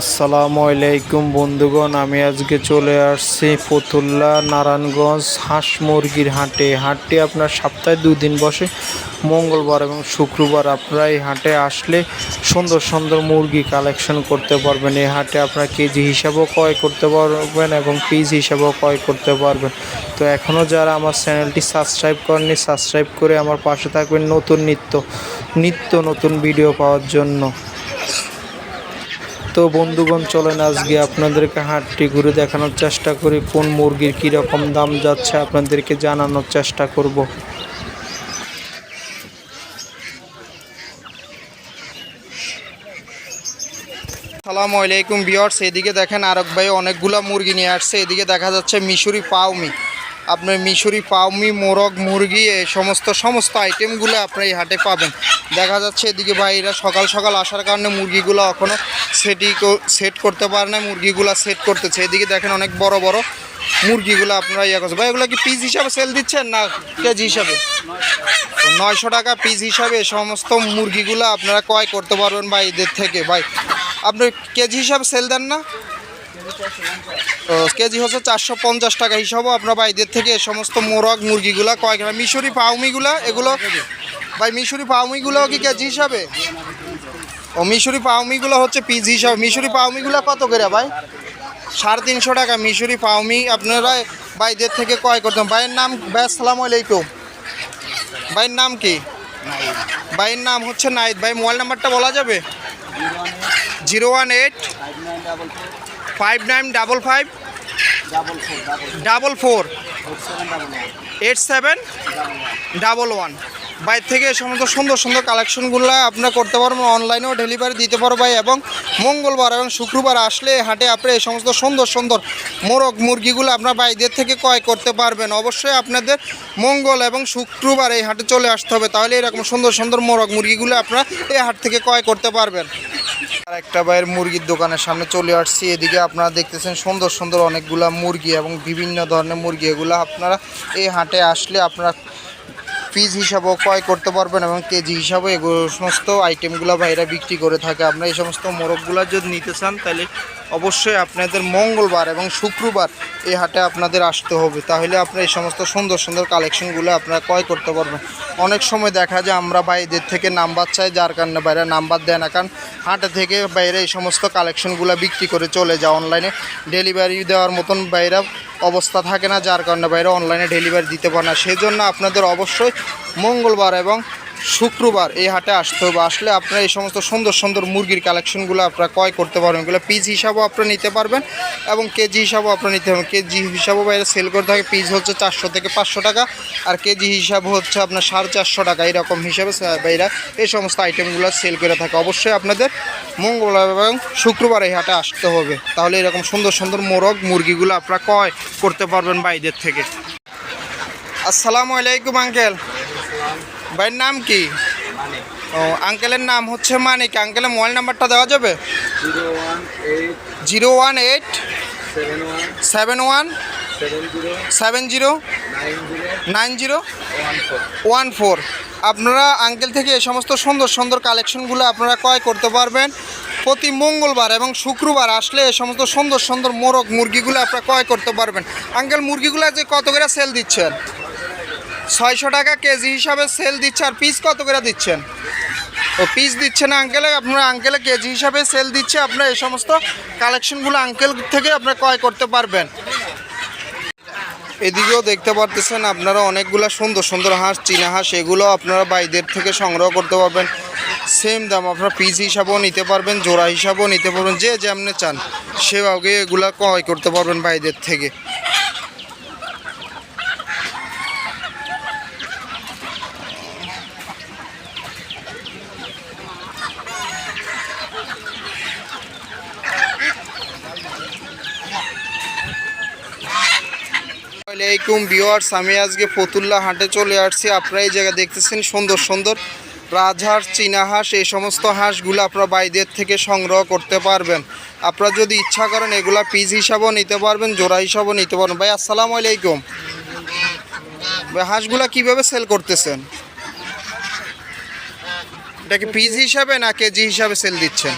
আসসালামু আলাইকুম বন্ধুগণ, আমি আজকে চলে আসছি ফতুল্লা নারায়ণগঞ্জ হাঁস মুরগির হাটে। হাটটি আপনার সপ্তাহে দুদিন বসে, মঙ্গলবার এবং শুক্রবার আপনারা এই হাটে আসলে সুন্দর সুন্দর মুরগি কালেকশন করতে পারবেন। এই হাটে আপনারা কেজি হিসাবেও ক্রয় করতে পারবেন এবং পিস হিসাবেও ক্রয় করতে পারবেন। তো এখনও যারা আমার চ্যানেলটি সাবস্ক্রাইব করেননি, সাবস্ক্রাইব করে আমার পাশে থাকবেন নতুন নিত্য নিত্য নতুন ভিডিও পাওয়ার জন্য। তো বন্ধুগণ, চলেন আজকে আপনাদেরকে হাটটি ঘুরে দেখানোর চেষ্টা করি, কোন মুরগির কীরকম দাম যাচ্ছে আপনাদেরকে জানানোর চেষ্টা করব। সালামু আলাইকুম বিয়ার্স এদিকে দেখেন আরক ভাই অনেকগুলা মুরগি নিয়ে আসছে, এদিকে দেখা যাচ্ছে মিশরি পাউমি আপনার মিশরি পাউমি মোরগ, মুরগি এই সমস্ত সমস্ত আইটেমগুলো আপনার এই হাটে পাবেন। দেখা যাচ্ছে এদিকে ভাইরা সকাল সকাল আসার কারণে মুরগিগুলো এখনও সেটি সেট করতে পারে না মুরগিগুলো সেট করতেছে। এদিকে দেখেন অনেক বড় বড় মুরগিগুলো আপনারা ইয়ে করছে। ভাই, এগুলো কি পিস হিসাবে সেল দিচ্ছেন না কেজি হিসাবে? নয়শো টাকা পিস হিসাবে সমস্ত মুরগিগুলো আপনারা ক্রয় করতে পারবেন ভাই এদের থেকে। ভাই আপনি কেজি হিসাবে সেল দেন না? কেজি হচ্ছে চারশো পঞ্চাশ টাকা হিসাবেও আপনার ভাইদের থেকে এই সমস্ত মোরগ, মুরগিগুলো কয়েক মিশরি পাউমিগুলো এগুলো ভাই, মিশরি পাউমিগুলো কি কেজি হিসাবে? ও, মিশরি পাউমিগুলো হচ্ছে পিস হিসাবে। মিশরি পাউমিগুলো কত করে ভাই? সাড়ে তিনশো টাকা মিশরি পাউমি আপনারা ভাইদের থেকে ক্রয় করতেন ভাইয়ের নাম, ভাই, আসসালামু আলাইকুম। ভাইয়ের নাম কি? ভাইয়ের নাম হচ্ছে নাইদ। ভাই, মোবাইল নাম্বারটা বলা যাবে? Zero one eight five nine double five double four eight seven double one বাইর থেকে সমস্ত সুন্দর সুন্দর কালেকশনগুলো আপনারা করতে পারবেন অনলাইনেও ডেলিভারি দিতে পারো ভাই এবং মঙ্গলবার এবং শুক্রবার আসলে হাটে আপনি এই সমস্ত সুন্দর সুন্দর মোরগ মুরগিগুলো আপনার বাইদের থেকে ক্রয় করতে পারবেন। অবশ্যই আপনাদের মঙ্গল এবং শুক্রবার এই হাটে চলে আসতে হবে তাহলে এরকম সুন্দর সুন্দর মোরগ মুরগিগুলো আপনারা এই হাট থেকে ক্রয় করতে পারবেন। একটা ভাইয়ের মুরগির দোকানের সামনে চলে আসছি। এদিকে আপনারা দেখতেছেন সুন্দর সুন্দর অনেকগুলা মুরগি এবং বিভিন্ন ধরনের মুরগি। এগুলো আপনারা এই হাটে আসলে আপনারা পিস হিসাবেও ক্রয় করতে পারবেন এবং কেজি হিসাবে এগুলো সমস্ত আইটেমগুলো ভাইরা বিক্রি করে থাকে। আপনারা এই সমস্ত মোরগগুলো যদি নিতে চান, তাহলে অবশ্যই আপনাদের মঙ্গলবার এবং শুক্রবার এই হাটে আপনাদের আসতে হবে। তাহলে আপনারা এই সমস্ত সুন্দর সুন্দর কালেকশনগুলো আপনারা ক্রয় করতে পারবেন। অনেক সময় দেখা যায় আমরা ভাইদের থেকে নাম্বার চাই, যার কারণে বাইরে নাম্বার দেয় না। কারণ হাটে থেকে বাইরে এই সমস্ত কালেকশনগুলো বিক্রি করে চলে যায় অনলাইনে ডেলিভারি দেওয়ার মতন বাইরে অবস্থা থাকে না, যার কারণে বাইরে অনলাইনে ডেলিভারি দিতে পারে না। সেজন্য আপনাদের অবশ্যই মঙ্গলবার এবং শুক্রবার এই হাটে আসতে হবে। আসলে আপনারা এই সমস্ত সুন্দর সুন্দর মুরগির কালেকশনগুলো আপনারা ক্রয় করতে পারবেন। এগুলো পিস হিসাবেও আপনারা নিতে পারবেন এবং কেজি হিসাবেও আপনারা নিতে পারবেন। কেজি হিসাবেও বাইরে সেল করে থাকে পিস হচ্ছে চারশো থেকে পাঁচশো টাকা আর কেজি হিসাব হচ্ছে আপনার সাড়ে চারশো টাকা। এরকম হিসাবে বাইরা এই সমস্ত আইটেমগুলো সেল করে থাকে। অবশ্যই আপনাদের মঙ্গলবার এবং শুক্রবার এই হাটে আসতে হবে। তাহলে এরকম সুন্দর সুন্দর মোরগ মুরগিগুলো আপনারা ক্রয় করতে পারবেন বাইদের থেকে। আসসালামু আলাইকুম আঙ্কেল ভাইয়ের নাম কি? ও, আঙ্কেলের নাম হচ্ছে মানিক। আঙ্কেলের মোবাইল নাম্বারটা দেওয়া যাবে? Zero one eight seven one seven zero nine zero one four. One four আপনারা আঙ্কেল থেকে এই সমস্ত সুন্দর সুন্দর কালেকশনগুলো আপনারা ক্রয় করতে পারবেন। প্রতি মঙ্গলবার এবং শুক্রবার আসলে এই সমস্ত সুন্দর সুন্দর মোরগ মুরগিগুলো আপনারা ক্রয় করতে পারবেন। আঙ্কেল, মুরগিগুলো যে কত করে সেল দিচ্ছেন? ছয়শো টাকা কেজি হিসাবে সেল দিচ্ছে, আর পিস কত করে দিচ্ছেন? ও পিস দিচ্ছে না আঙ্কেলে আপনারা আঙ্কেলে কেজি হিসাবে সেল দিচ্ছে, আপনার এই সমস্ত কালেকশনগুলো আঙ্কেল থেকে আপনারা ক্রয় করতে পারবেন। এদিকেও দেখতে পারতেছেন আপনারা অনেকগুলো সুন্দর সুন্দর হাঁস, চীনা হাঁস, এগুলো আপনারা বাইদের থেকে সংগ্রহ করতে পারবেন। সেম দাম, আপনারা পিস হিসাবেও নিতে পারবেন, জোড়া হিসাবেও নিতে পারবেন, যে যেমনে চান, সেভাবে এগুলা ক্রয় করতে পারবেন বাইদের থেকে। আলাইকুম ভিওয়ার্স আমি আজকে ফতুল্লা হাটে চলে আসছি। আপনারা এই জায়গা দেখতেছেন সুন্দর সুন্দর রাজহাঁস চীনা হাঁস এই সমস্ত হাঁসগুলো আপনারা বাইদের থেকে সংগ্রহ করতে পারবেন। আপনারা যদি ইচ্ছা করেন এগুলা পিস হিসাবেও নিতে পারবেন, জোড়া হিসাবেও নিতে পারবেন। ভাই, আসসালামু আলাইকুম। ভাই, হাঁসগুলা কীভাবে সেল করতেছেন? এটা কি পিস হিসাবে না কেজি হিসাবে সেল দিচ্ছেন?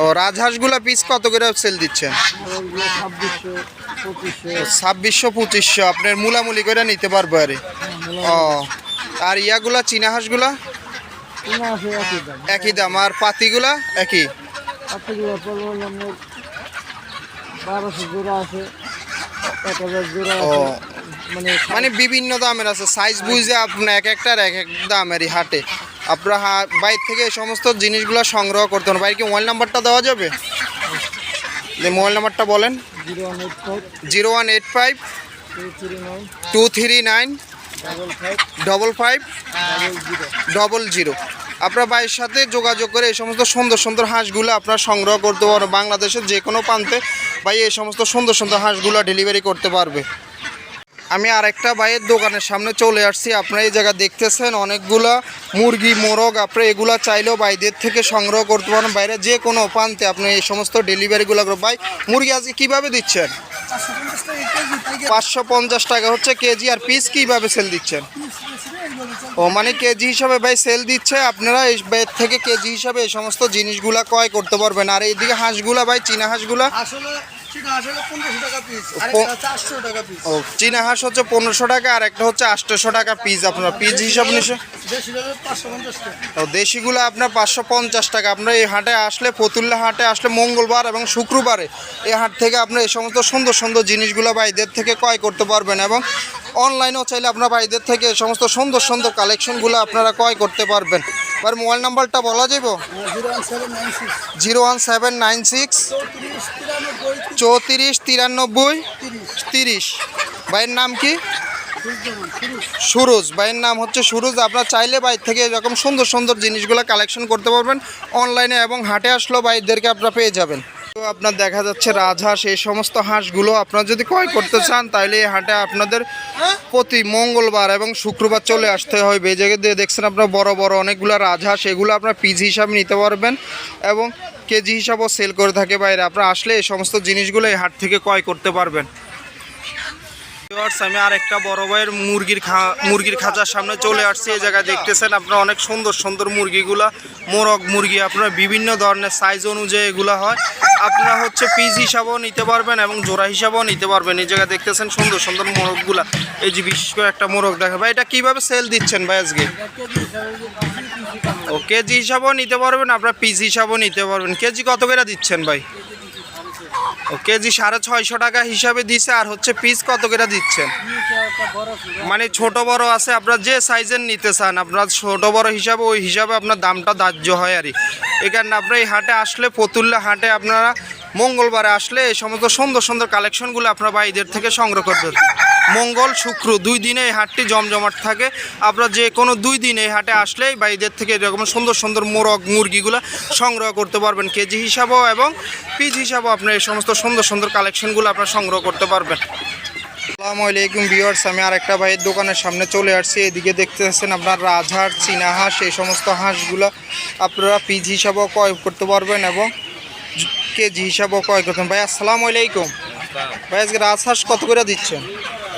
ও, রাজহাঁসগুলা পিস কত করে সেল দিচ্ছেন? ছাব্বিশশো, পঁচিশশো। আপনার মুলামুলি করে নিতে পারব আরে। ও, আর ইয়াগুলা চীনা হাঁসগুলা একই দাম। আর পাতিগুলা? একই? মানে মানে বিভিন্ন দামের আছে। সাইজ বুঝে আপনার এক একটার এক এক দামেরই হাটে। আপনারা বাইর থেকে এই সমস্ত জিনিসগুলো সংগ্রহ করতে পারেন বাইরে কি মোবাইল নাম্বারটা দেওয়া যাবে? যে মোবাইল নাম্বারটা বলেন। Zero one eight five, two three nine, double five, double zero. আপনার ভাইয়ের সাথে যোগাযোগ করে এই সমস্ত সুন্দর সুন্দর হাঁসগুলো আপনার সংগ্রহ করতে পারবেন। বাংলাদেশের যে কোনো প্রান্তে ভাই এই সমস্ত সুন্দর সুন্দর হাঁসগুলো ডেলিভারি করতে পারবে। আমি আরেকটা ভাইয়ের দোকানের সামনে চলে আসছি। আপনারা এই জায়গা দেখতেছেন অনেকগুলা মুরগি, মোরগ, আপনি এগুলা চাইলেও বাইদের থেকে সংগ্রহ করতে পারেন। বাইরে যে কোনো প্রান্তে আপনি এই সমস্ত ডেলিভারিগুলো ভাই, মুরগি আজকে কীভাবে দিচ্ছেন? পাঁচশো পঞ্চাশ টাকা হচ্ছে কেজি, আর পিস কীভাবে সেল দিচ্ছেন? ও মানে কেজি হিসাবে ভাই সেল দিচ্ছে। আপনারা এই এর থেকে কেজি হিসাবে এই সমস্ত জিনিসগুলা ক্রয় করতে পারবেন। আর এইদিকে হাঁসগুলা, ভাই, চীনা হাঁসগুলা? আসলে আর ও চীনা হাঁস হচ্ছে পনেরোশো টাকা আর একটা হচ্ছে আটশোশো টাকা পিস আপনার। পিস হিসাব নিশে দেশি হলে পাঁচশো পঞ্চাশ টাকা। ও দেশিগুলো আপনার পাঁচশো পঞ্চাশ টাকা। আপনার এই হাটে আসলে ফতুল্লা হাটে আসলে মঙ্গলবার এবং শুক্রবারে এই হাট থেকে আপনার এই সমস্ত সুন্দর সুন্দর জিনিসগুলো ভাইদের থেকে ক্রয় করতে পারবেন এবং অনলাইনেও চাইলে আপনার ভাইদের থেকে এই সমস্ত সুন্দর সুন্দর কালেকশনগুলো আপনারা ক্রয় করতে পারবেন। এবার মোবাইল নাম্বারটা বলা যাব zero one seven nine six. চৌত্রিশ, তিরানব্বই, তিরিশ। ভাইয়ের নাম কি? সুরজ। ভাইয়ের নাম হচ্ছে সুরজ। আপনার চাইলে বাইর থেকে এরকম সুন্দর সুন্দর জিনিসগুলো কালেকশন করতে পারবেন। অনলাইনে এবং হাটে আসলেও বাইরদেরকে আপনারা পেয়ে যাবেন। আপনার দেখা যাচ্ছে রাজহাঁস, এই সমস্ত হাঁসগুলো আপনারা যদি ক্রয় করতে চান, তাহলে এই হাটে আপনাদের প্রতি মঙ্গলবার এবং শুক্রবার চলে আসতে হবে। এই জায়গায় দেখছেন আপনার বড় বড় অনেকগুলো রাজহাঁস, এগুলো আপনার পিজি হিসাবে নিতে পারবেন এবং কেজি হিসাবেও সেল করে থাকে বাইরে। আপনারা আসলে এই সমস্ত জিনিসগুলো এই হাট থেকে ক্রয় করতে পারবেন। আমি আর একটা বড় ভাইয়ের মুরগির মুরগির খাঁচার সামনে চলে আসছি। এই জায়গায় দেখতেছেন আপনারা অনেক সুন্দর সুন্দর মুরগিগুলা, মোরগ মুরগি, আপনারা বিভিন্ন ধরনের সাইজ অনুযায়ী এগুলা হয়। আপনারা হচ্ছে পিস হিসাবেও নিতে পারবেন এবং জোড়া হিসাবেও নিতে পারবেন। এই জায়গায় দেখতেছেন সুন্দর সুন্দর মোরগগুলা। এই যে বিশেষ করে একটা মোরগ দেখা ভাই, এটা কীভাবে সেল দিচ্ছেন ভাই আজকে? ও কেজি হিসাবেও নিতে পারবেন, আপনার পিস হিসাবেও নিতে পারবেন। কেজি কত করে দিচ্ছেন ভাই? ও কেজি সাড়ে ছয়শো টাকা হিসাবে দিছে, আর হচ্ছে পিস কত করে দিচ্ছেন মানে ছোট বড় আছে, আপনার যে সাইজের নিতে চান, আপনার ছোট বড় হিসাবে, ওই হিসাবে আপনার দামটা ধার্য হয় আর এখানে আপনার এই হাটে আসলে পতুল্লা হাটে আপনারা মঙ্গলবারে আসলে এই সমস্ত সুন্দর সুন্দর কালেকশনগুলো আপনার বাইদের থেকে সংগ্রহ করবেন মঙ্গল শুক্র দুই দিনে এই হাটটি জমজমাট থাকে। আপনারা যে কোনো দুই দিন এই হাটে আসলেই বাইদের থেকে এরকম সুন্দর সুন্দর মোরগ মুরগিগুলো সংগ্রহ করতে পারবেন। কেজি হিসাবেও এবং পিস হিসাবেও আপনার এই সমস্ত সুন্দর সুন্দর কালেকশনগুলো আপনারা সংগ্রহ করতে পারবেন। আসসালামু আলাইকুম ভিউয়ার্স আমি আরেকটা ভাইয়ের দোকানের সামনে চলে আসছি। এদিকে দেখতে পাচ্ছেন আপনার রাজহাঁস চীনা হাঁস এই সমস্ত হাঁসগুলো আপনারা পিস হিসাবেও ক্রয় করতে পারবেন এবং কেজি হিসাবেও ক্রয় করতে পারবেন। ভাই আসসালামু আলাইকুম। ভাই আজকে রাজহাঁস কত করে দিচ্ছেন?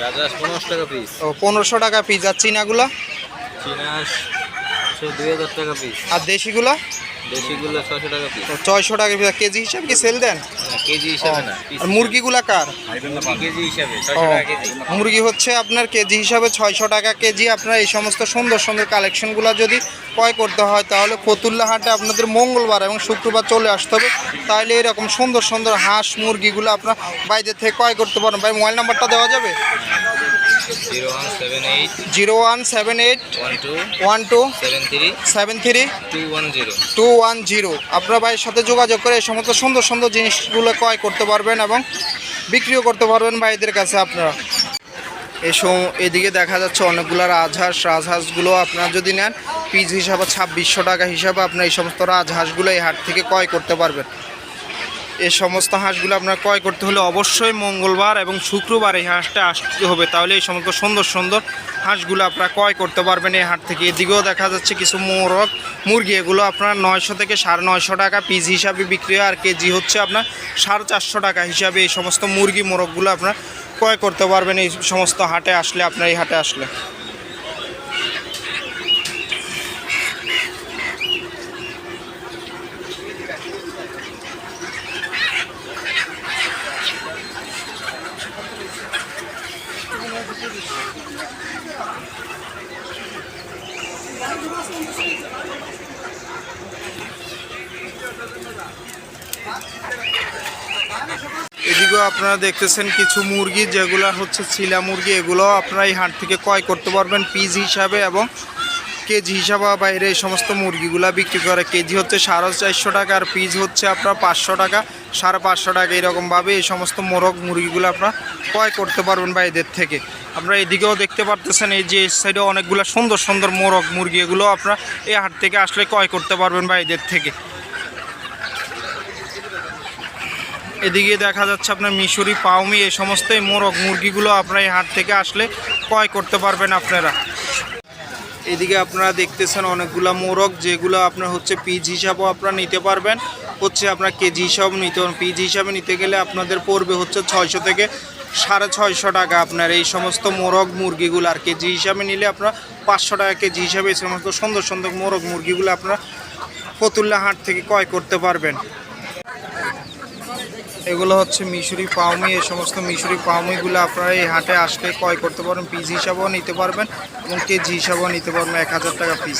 পনেরোশো টাকা পিস ও পনেরোশো টাকা পিস আর চীনাগুলা? চিনাস দুই হাজার টাকা পিস আর দেশিগুলা? দেশিগুলো ছশো টাকা পিস ছয়শো টাকা পিস কেজি হিসাবে কি সেল দেন? কেজি হিসাবে না। আর মুরগিগুলা কার? কেজি হিসাবে মুরগি হচ্ছে আপনার কেজি হিসাবে ছয়শো টাকা কেজি। আপনার এই সমস্ত সুন্দর সুন্দর কালেকশনগুলো যদি ক্রয় করতে হয় তাহলে ফতুল্লা হাটে আপনাদের মঙ্গলবার এবং শুক্রবার চলে আসতে হবে। তাহলে এরকম সুন্দর সুন্দর হাঁস মুরগিগুলো আপনার বাইরে থেকে ক্রয় করতে পারেন ভাই মোবাইল নাম্বারটা দেওয়া যাবে? Zero one seven eight zero one seven eight one two one two seven three seven three two one zero two one zero আপনার ভাইয়ের সাথে যোগাযোগ করে এই সমস্ত সুন্দর সুন্দর জিনিসগুলো ক্রয় করতে পারবেন এবং বিক্রিও করতে পারবেন ভাইদের কাছে আপনারা। এই এদিকে দেখা যাচ্ছে অনেকগুলো রাজহাঁস রাজহাঁসগুলো আপনারা যদি নেন পিস হিসাবে ছাব্বিশশো টাকা হিসাবে আপনার এই সমস্ত রাজহাঁসগুলো এই হাট থেকে ক্রয় করতে পারবেন। এই সমস্ত হাঁসগুলো আপনার ক্রয় করতে হলে অবশ্যই মঙ্গলবার এবং শুক্রবার এই হাঁসটা আসতে হবে। তাহলে এই সমস্ত সুন্দর সুন্দর হাঁসগুলো আপনারা ক্রয় করতে পারবেন এই হাট থেকে। এদিকেও দেখা যাচ্ছে কিছু মোরগ, মুরগি, এগুলো আপনার নয়শো থেকে সাড়ে নয়শো টাকা পিস হিসাবে বিক্রি হয়। আর কেজি হচ্ছে আপনার সাড়ে চারশো টাকা হিসাবে এই সমস্ত মুরগি, মোরগগুলো আপনার ক্রয় করতে পারবেন এই সমস্ত হাটে আসলে, আপনার এই হাটে আসলে এদিকেও আপনারা দেখতেছেন কিছু মুরগি, যেগুলো হচ্ছে চিলা মুরগি এগুলো আপনারা এই হাট থেকে ক্রয় করতে পারবেন পিস হিসাবে এবং কেজি হিসাবে বাইরে এই সমস্ত মুরগিগুলা বিক্রি করে। কেজি হচ্ছে সাড়ে চারশো টাকা আর পিস হচ্ছে আপনার পাঁচশো টাকা, সাড়ে পাঁচশো টাকা এরকমভাবে এই সমস্ত মোরগ মুরগিগুলো আপনারা ক্রয় করতে পারবেন বাইরের থেকে। আপনারা এদিকেও দেখতে পারতেছেন, এই যে সাইডে অনেকগুলো সুন্দর সুন্দর মোরগ মুরগি, এগুলো আপনারা এই হাট থেকে আসলে ক্রয় করতে পারবেন বাইরের থেকে। এদিকে দেখা যাচ্ছে আপনার মিশরি পাউমি এই সমস্ত মোরগ মুরগিগুলো আপনার এই হাট থেকে আসলে ক্রয় করতে পারবেন আপনারা। এদিকে আপনারা দেখতেছেন অনেকগুলা মোরগ, যেগুলো আপনার হচ্ছে পিস হিসাবেও আপনারা নিতে পারবেন। হচ্ছে আপনার কেজি হিসাবে নিতে পিস হিসাবে নিতে গেলে আপনাদের পড়বে হচ্ছে ছয়শো থেকে সাড়ে ছয়শো টাকা আপনার এই সমস্ত মোরগ মুরগিগুলো। আর কেজি হিসাবে নিলে আপনার পাঁচশো টাকা কেজি হিসাবে এই সমস্ত সুন্দর সুন্দর মোরগ মুরগিগুলো আপনারা ফতুল্লা হাট থেকে ক্রয় করতে পারবেন। এগুলো হচ্ছে মিশরি পাউমি এই সমস্ত মিশরি পাউমিগুলো আপনারা এই হাটে আসলে ক্রয় করতে পারবেন পিস হিসাবেও নিতে পারবেন এবং কেজি হিসাবেও নিতে পারবেন, এক হাজার টাকা পিস